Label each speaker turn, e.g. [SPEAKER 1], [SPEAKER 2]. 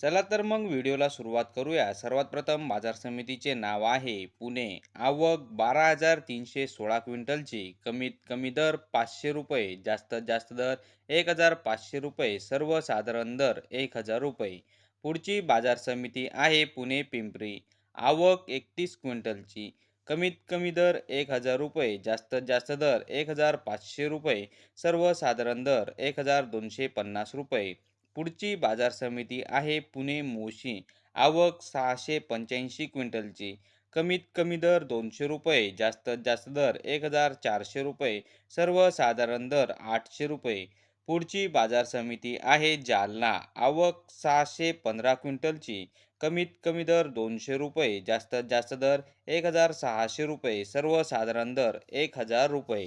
[SPEAKER 1] चला तर मग व्हिडिओला सुरुवात करूया. सर्वात प्रथम बाजार समितीचे नाव आहे पुणे. आवक बारा हजार तीनशे सोळा क्विंटलची. कमीत कमी दर पाचशे रुपये. जास्तीत जास्त दर एक हजार पाचशे रुपये. सर्वसाधारण दर एक हजार रुपये. पुढची बाजार समिती आहे पुणे पिंपरी. आवक एकतीस क्विंटलची. कमीत कमी दर एक हजार रुपये. जास्तीत जास्त दर एक हजार पाचशे रुपये. सर्वसाधारण दर एक हजार दोनशे पन्नास रुपये. पुढची बाजार समिती आहे पुणे मोशी. आवक सहाशे पंच्याऐंशी क्विंटलची. कमीत कमी दर दोनशे रुपये जास्तीत जास्त दर एक हजार चारशे रुपये सर्वसाधारण दर आठशे रुपये. पुढची बाजार समिती आहे जालना. आवक सहाशे पंधरा क्विंटलची. कमीत कमी दर दोनशे रुपये जास्तीत जास्त दर एक हजार सहाशे रुपये सर्वसाधारण दर एक हजार रुपये.